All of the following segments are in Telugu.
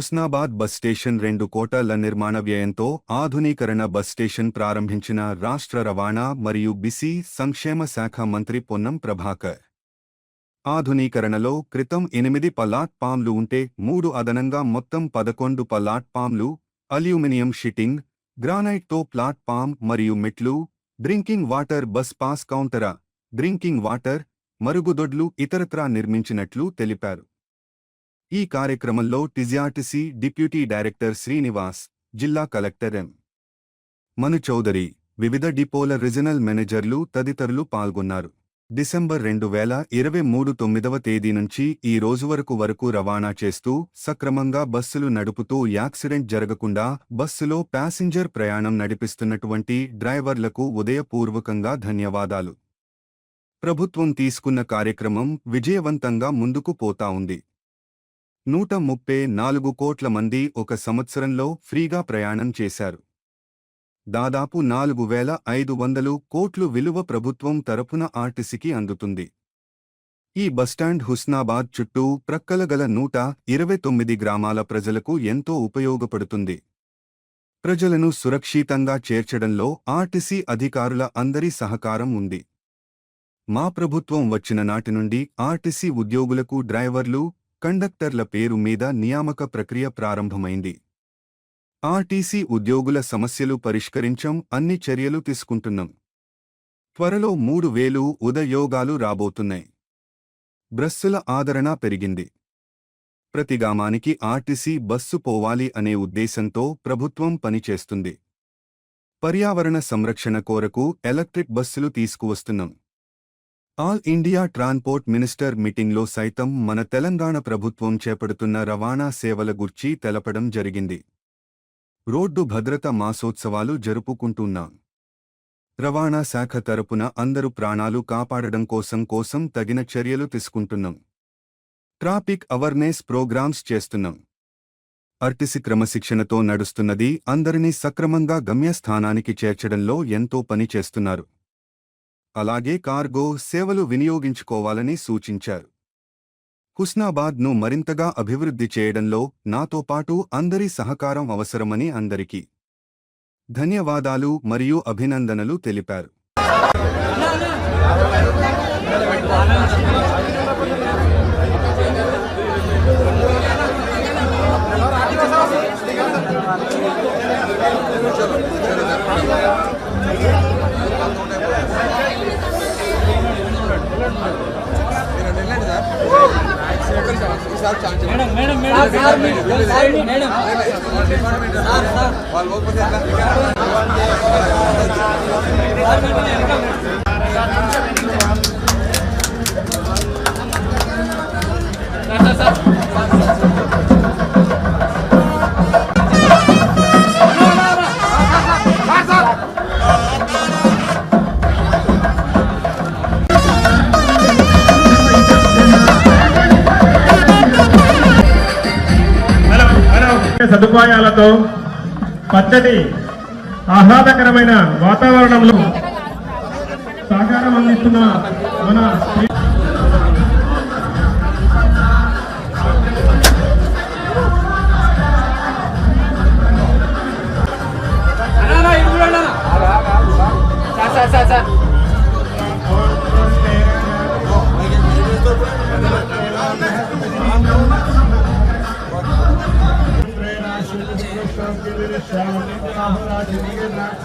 హుస్నాబాద్ బస్ స్టేషన్ రెండు కోటల నిర్మాణ వ్యయంతో ఆధునీకరణ బస్ స్టేషన్ ప్రారంభించిన రాష్ట్ర రవాణా మరియు బిసి సంక్షేమ శాఖ మంత్రి పొన్నం ప్రభాకర్. ఆధునీకరణలో క్రితం ఎనిమిది పల్లాట్పామ్లు ఉంటే మూడు అదనంగా మొత్తం పదకొండు పల్లాట్పామ్లు అల్యూమినియం షిట్టింగ్ గ్రానైట్తో ప్లాట్ఫామ్ మరియు మెట్లు డ్రింకింగ్ వాటర్ బస్ పాస్ కౌంటరా డ్రింకింగ్ వాటర్ మరుగుదొడ్లు ఇతరత్రా నిర్మించినట్లు తెలిపారు. ఈ కార్యక్రమంలో టిజిఆర్టీసీ డిప్యూటీ డైరెక్టర్ శ్రీనివాస్ జిల్లా కలెక్టర్ ఎం. మను చౌదరి వివిధ డిపోల రీజనల్ మేనేజర్లు తదితరులు పాల్గొన్నారు. డిసెంబర్ రెండు వేల ఇరవై మూడు తొమ్మిదవ తేదీ నుంచి ఈ రోజు వరకు వరకు రవాణా చేస్తూ సక్రమంగా బస్సులు నడుపుతూ యాక్సిడెంట్ జరగకుండా బస్సులో ప్యాసింజర్ ప్రయాణం నడిపిస్తున్నటువంటి డ్రైవర్లకు ఉదయపూర్వకంగా ధన్యవాదాలు. ప్రభుత్వం తీసుకున్న కార్యక్రమం విజయవంతంగా ముందుకు పోతా ఉంది. నూట ముప్పై నాలుగు కోట్ల మంది ఒక సంవత్సరంలో ఫ్రీగా ప్రయాణం చేశారు. దాదాపు నాలుగు వేల ఐదు వందలు కోట్లు విలువ ప్రభుత్వం తరపున ఆర్టీసీకి అందుతుంది. ఈ బస్టాండ్ హుస్నాబాద్ చుట్టూ ప్రక్కల గల నూట ఇరవై తొమ్మిది గ్రామాల ప్రజలకు ఎంతో ఉపయోగపడుతుంది. ప్రజలను సురక్షితంగా చేర్చడంలో ఆర్టీసీ అధికారుల అందరి సహకారం ఉంది. మా ప్రభుత్వం వచ్చిన నాటి నుండి ఆర్టీసీ ఉద్యోగులకు డ్రైవర్లు కండక్టర్ల పేరు మీద నియామక ప్రక్రియ ప్రారంభమైంది. ఆర్టీసీ ఉద్యోగుల సమస్యలు పరిష్కరించం అన్ని చర్యలు తీసుకుంటున్నాం. త్వరలో మూడు వేలు ఉదయోగాలు రాబోతున్నాయి. బ్రస్సుల ఆదరణ పెరిగింది. ప్రతి గ్రామానికి ఆర్టీసీ బస్సు పోవాలి అనే ఉద్దేశంతో ప్రభుత్వం పనిచేస్తుంది. పర్యావరణ సంరక్షణ కోరకు ఎలక్ట్రిక్ బస్సులు తీసుకువస్తున్నాం. ఆల్ ఇండియా ట్రాన్పోర్ట్ మినిస్టర్ మీటింగ్లో సైతం మన తెలంగాణ ప్రభుత్వం చేపడుతున్న రవాణా సేవల గుర్చి తెలపడం జరిగింది. రోడ్డు భద్రత మాసోత్సవాలు జరుపుకుంటున్నాం. రవాణా శాఖ తరపున అందరు ప్రాణాలు కాపాడడం కోసం కోసం తగిన చర్యలు తీసుకుంటున్నాం. ట్రాఫిక్ అవర్నెస్ ప్రోగ్రామ్స్ చేస్తున్నాం. ఆర్టీసీ క్రమశిక్షణతో నడుస్తున్నది అందరినీ సక్రమంగా గమ్యస్థానానికి చేర్చడంలో ఎంతో పని చేస్తున్నారు. అలాగే కార్గో సేవలు వినియోగించుకోవాలని సూచించారు. హుస్నాబాద్ను మరింతగా అభివృద్ధి చేయడంలో నాతో పాటు అందరి సహకారం అవసరమని అందరికీ ధన్యవాదాలు మరియు అభినందనలు తెలిపారు. మేడం మేడం మేడం మేడం సదుపాయాలతో పచ్చటి ఆహ్లాదకరమైన వాతావరణంలో సహకారం అందిస్తున్న మన అన్నా సార్ సార్. సార్ సార్ దయచేసి ఉన్నాము.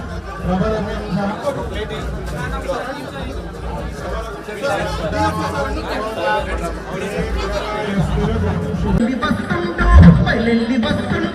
సార్ సార్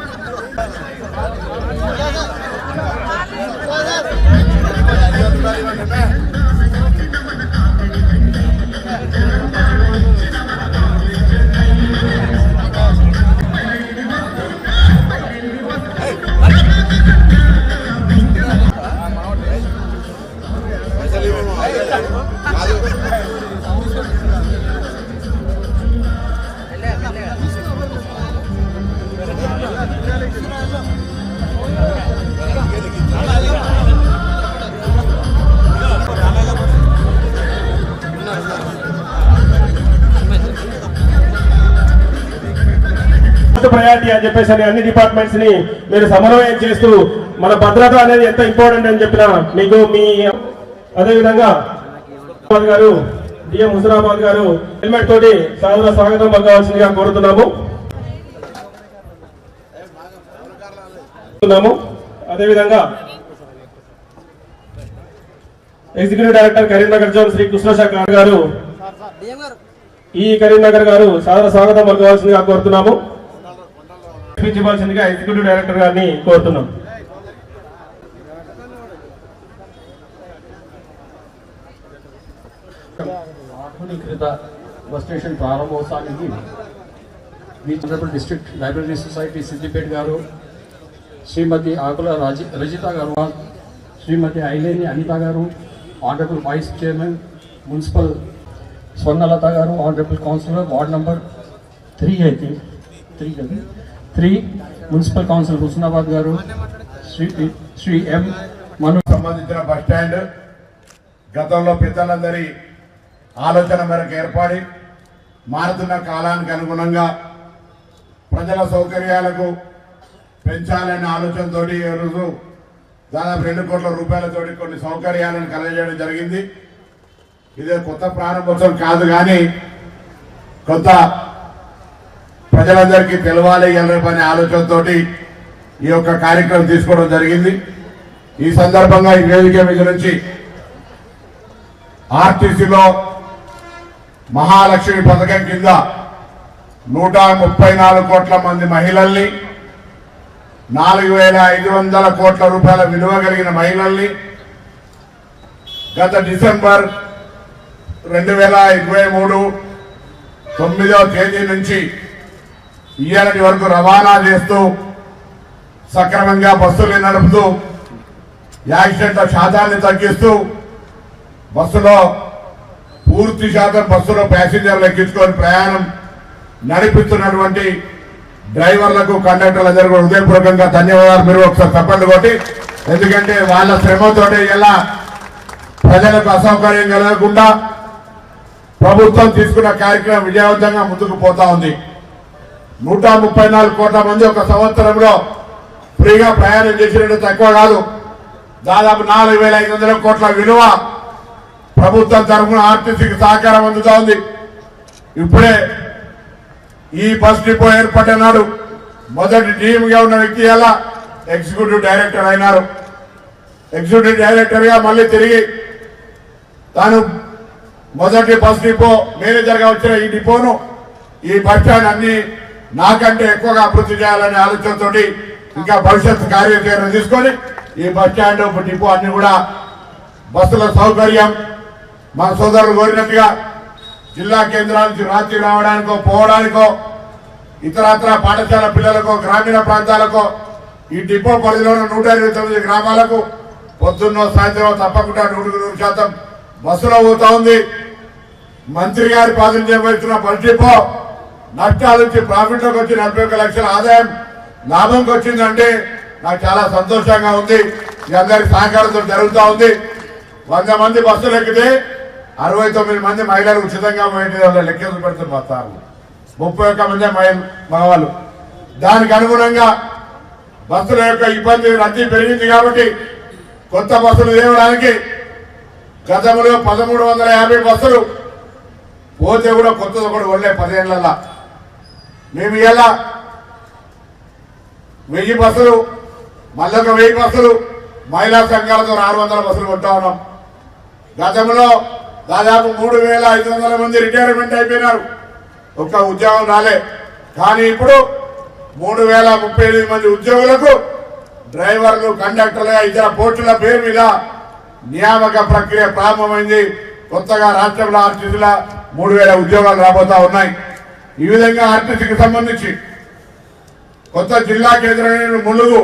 ఫస్ట్ ప్రయారిటీ అని చెప్పేసి అని అన్ని డిపార్ట్మెంట్స్ని మీరు సమన్వయం చేస్తూ మన భద్రత అనేది ఎంత ఇంపార్టెంట్ అని చెప్పిన మీకు మీ అదేవిధంగా గారు డిఎం హుజరాబాద్ గారు హెల్మెట్ తోటి సాదర స్వాగతం పలకవలసిందిగా కోరుతున్నాము. అదేవిధంగా executive director Karimnagar zone Shri Krishnasekhar గారు ఈ కరీంనగర్ గారు సాదర స్వాగతం పలకవలసిందిగా కోరుతున్నాము. ఇవ్వాల్సిందిగా ఎగ్జిక్యూటివ్ డైరెక్టర్ గారిని కోరుతున్నాం. ఆధునీకృత బస్ స్టేషన్ ప్రారంభోత్సవానికి reasonable district library society Siddipet గారు శ్రీమతి ఆకుల రాజి రజిత గారు శ్రీమతి ఐలేని అనిత గారు honourable vice chairman municipal Swarnalatha గారు honourable councillor ward number three అయితే త్రీ కదా? త్రీ మున్సిపల్ కౌన్సిల్ హుస్నాబాద్ గారు శ్రీ శ్రీ ఎం మను సంబంధించిన బస్ స్టాండ్ గతంలో పెద్దలందరి ఆలోచన మేరకు ఏర్పడి మారుతున్న కాలానికి అనుగుణంగా ప్రజల సౌకర్యాలకు పెంచాలనే ఆలోచనతో ఈరోజు దాదాపు రెండు కోట్ల రూపాయలతోటి కొన్ని సౌకర్యాలను కలగజేయడం జరిగింది. ఇదే కొత్త ప్రారంభోత్సవం కాదు కానీ కొత్త ప్రజలందరికీ తెలవాలి అనే ఆలోచనతోటి ఈ యొక్క కార్యక్రమం తీసుకోవడం జరిగింది. ఈ సందర్భంగా ఈ వేదిక మీద నుంచి ఆర్టీసీలో మహాలక్ష్మి పథకం కింద నూట ముప్పై నాలుగు కోట్ల మంది మహిళల్ని నాలుగు వేల ఐదు వందల కోట్ల రూపాయల విలువ కలిగిన మహిళల్ని గత డిసెంబర్ రెండు వేల ఇరవై మూడు తొమ్మిదవ తేదీ నుంచి ఇయ్యాలటి వరకు రవాణా చేస్తూ సక్రమంగా బస్సులు నడుపుతూ యాక్సిడెంట్ల శాతాన్ని తగ్గిస్తూ బస్సులో పూర్తి శాతం బస్సులో ప్యాసింజర్లు ఎక్కించుకొని ప్రయాణం నడిపిస్తున్నటువంటి డ్రైవర్లకు కండక్టర్లందరూ కూడా హృదయపూర్వకంగా ధన్యవాదాలు. మీరు ఒకసారి తప్పండి కొట్టి ఎందుకంటే వాళ్ళ శ్రమతోటి ఇలా ప్రజలకు అసౌకర్యం కలగకుండా ప్రభుత్వం తీసుకున్న కార్యక్రమం విజయవంతంగా ముందుకు పోతా ఉంది. నూట ముప్పై నాలుగు కోట్ల మంది ఒక సంవత్సరంలో ఫ్రీగా ప్రయాణం చేసినట్టు తక్కువ కాదు. దాదాపు నాలుగు వేల ఐదు వందల కోట్ల విలువ ప్రభుత్వం తరఫున ఆర్టీసీకి సహకారం అందుతా ఉంది. ఇప్పుడే ఈ బస్ డిపో ఏర్పడినాడు మొదటి టీమ్గా ఉన్న వ్యక్తి ఎలా? ఎగ్జిక్యూటివ్ డైరెక్టర్ అయినారు. ఎగ్జిక్యూటివ్ డైరెక్టర్గా మళ్ళీ తిరిగి తాను మొదటి బస్ డిపో మేనేజర్గా వచ్చిన ఈ డిపోను ఈ బస్ స్టాండ్ అన్ని నాకంటే ఎక్కువగా అభివృద్ధి చేయాలనే ఆలోచనతోటి ఇంకా భవిష్యత్ కార్యాచరణ తీసుకొని ఈ బస్ స్టాండ్ డిపో అన్ని కూడా బస్సుల సౌకర్యం. మా సోదరులు కోరినట్టుగా జిల్లా కేంద్రాల నుంచి రాత్రి రావడానికో పోవడానికో ఇతరత్ర పాఠశాల పిల్లలకు గ్రామీణ ప్రాంతాలకు ఈ డిపో పరిధిలోని నూట ఇరవై తొమ్మిది గ్రామాలకు పొద్దున్నో సాయంత్రం తప్పకుండా నూటికి నూరు శాతం బస్సులో పోతా ఉంది. మంత్రి గారి ప్రాతినిధ్యం వహిస్తున్న బస్ డిపో నష్టాల నుంచి ప్రాఫిట్లోకి వచ్చి నలభై ఒక్క లక్షల ఆదాయం లాభంకి వచ్చిందంటే నాకు చాలా సంతోషంగా ఉంది. మీ అందరి సహకారంతో జరుగుతూ ఉంది. వంద మంది బస్సులు ఎక్కితే అరవై తొమ్మిది మంది మహిళలు ఉచితంగా పోయేది వాళ్ళ లెక్కలు పెడుతున్నారు మొత్తాలు ముప్పై ఒక్క మంది మగవాళ్ళు దానికి అనుగుణంగా బస్సుల యొక్క ఇబ్బంది రద్దీ పెరిగింది కాబట్టి కొత్త బస్సులు తేవడానికి గతంలో పదమూడు వందల యాభై బస్సులు పోతే కూడా కొత్తది కూడా వండే పదేళ్ళలో మేము ఇలా వెయ్యి బస్సులు మళ్ళొక వెయ్యి బస్సులు మహిళా సంఘాలతో ఆరు వందల బస్సులు కొంటా ఉన్నాం. గతంలో దాదాపు మూడు వేల ఐదు వందల మంది రిటైర్మెంట్ అయిపోయినారు. ఒక్క ఉద్యోగం రాలే. కానీ ఇప్పుడు మూడు వేల ముప్పై ఎనిమిది మంది ఉద్యోగులకు డ్రైవర్లు కండక్టర్లు ఇతర పోర్టుల పేరు మీద నియామక ప్రక్రియ ప్రారంభమైంది. కొత్తగా రాష్ట్రంలో ఆర్టీసీల మూడు వేల ఉద్యోగాలు రాబోతా ఉన్నాయి. ఈ విధంగా ఆర్టీసీకి సంబంధించి కొత్త జిల్లా కేంద్రమైన ములుగు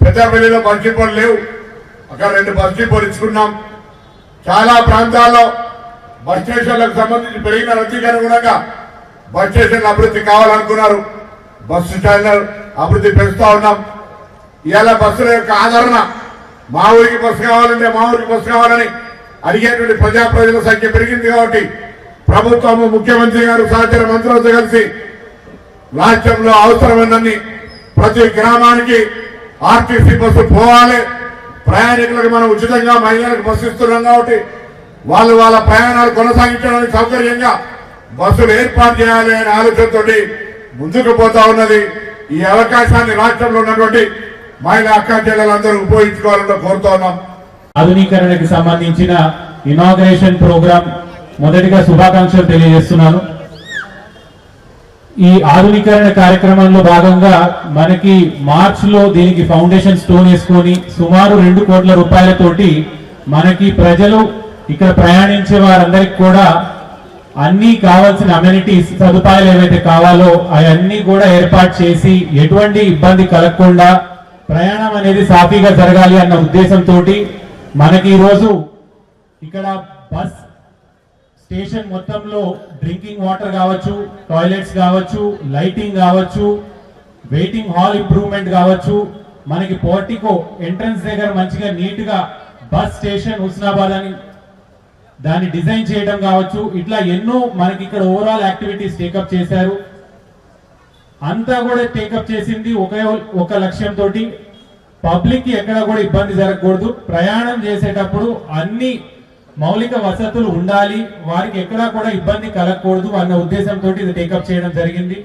పెద్దపల్లిలో బస్ డిపోలు లేవు. అక్కడ రెండు బస్ డిపోలు ఇచ్చుకున్నాం. చాలా ప్రాంతాల్లో బస్ స్టేషన్లకు సంబంధించి పెరిగిన రద్దీకి అనుగుణంగా బస్ స్టేషన్లు అభివృద్ధి కావాలనుకున్నారు. బస్సు స్టాండ్ అభివృద్ధి పెంచుతా ఉన్నాం. ఇవాళ బస్సుల యొక్క ఆదరణ మా ఊరికి బస్సు కావాలంటే మా ఊరికి బస్సు కావాలని అడిగేటువంటి ప్రజా ప్రజల సంఖ్య పెరిగింది కాబట్టి ప్రభుత్వము ముఖ్యమంత్రి గారు సహచర మంత్రులతో కలిసి రాష్ట్రంలో అవసరమైనన్ని ప్రతి గ్రామానికి ఆర్టీసీ బస్సు పోవాలి. ప్రయాణికులకు మనం ఉచితంగా మహిళలకు బస్సు ఇస్తున్నాం కాబట్టి వాళ్ళు వాళ్ళ ప్రయాణాలు కొనసాగించడానికి సౌకర్యంగా బస్సులు ఏర్పాటు చేయాలి అనే ఆలోచనతోటి ముందుకు పోతా ఉన్నది. ఈ అవకాశాన్ని రాష్ట్రంలో ఉన్నటువంటి మహిళా అక్క చెల్లెలందరూ ఉపయోగించుకోవాలని కోరుతా ఉన్నాం. ఆధునీకరణకి సంబంధించిన ఇనాగ్రేషన్ ప్రోగ్రాం మొదటిగా శుభాకాంక్షలు తెలియజేస్తున్నాను. ఈ ఆధునీకరణ కార్యక్రమంలో భాగంగా మనకి మార్చ్లో దీనికి ఫౌండేషన్ స్టోన్ వేసుకొని సుమారు రెండు కోట్ల రూపాయలతోటి మనకి ప్రజలు ఇక్కడ ప్రయాణించే వారందరికి కూడా అన్ని కావాల్సిన అమ్యూనిటీస్ సదుపాయాలు ఏవైతే కావాలో అవన్నీ కూడా ఏర్పాటు చేసి ఎటువంటి ఇబ్బంది కలగకుండా ప్రయాణం అనేది సాఫీగా జరగాలి అన్న ఉద్దేశంతో మనకి ఈరోజు ఇక్కడ బస్ స్టేషన్ మొత్తంలో డ్రింకింగ్ వాటర్ కావచ్చు టాయిలెట్స్ కావచ్చు లైటింగ్ కావచ్చు వెయిటింగ్ హాల్ ఇంప్రూవ్మెంట్ కావచ్చు. మనకి పోర్టికో ఎంట్రన్స్ దగ్గర మంచిగా నీట్గా బస్ స్టేషన్ హుస్నాబాద్ అని దాన్ని డిజైన్ చేయడం కావచ్చు. ఇట్లా ఎన్నో మనకి ఇక్కడ ఓవరాల్ యాక్టివిటీస్ టేకప్ చేశారు. అంతా కూడా టేకప్ చేసింది ఒకే ఒక లక్ష్యంతో పబ్లిక్కి ఎక్కడ కూడా ఇబ్బంది జరగకూడదు. ప్రయాణం చేసేటప్పుడు అన్ని మౌలిక వసతులు ఉండాలి. వారికి ఎక్కడా కూడా ఇబ్బంది కలగకూడదు అన్న ఉద్దేశంతో ఇది టేకప్ చేయడం జరిగింది.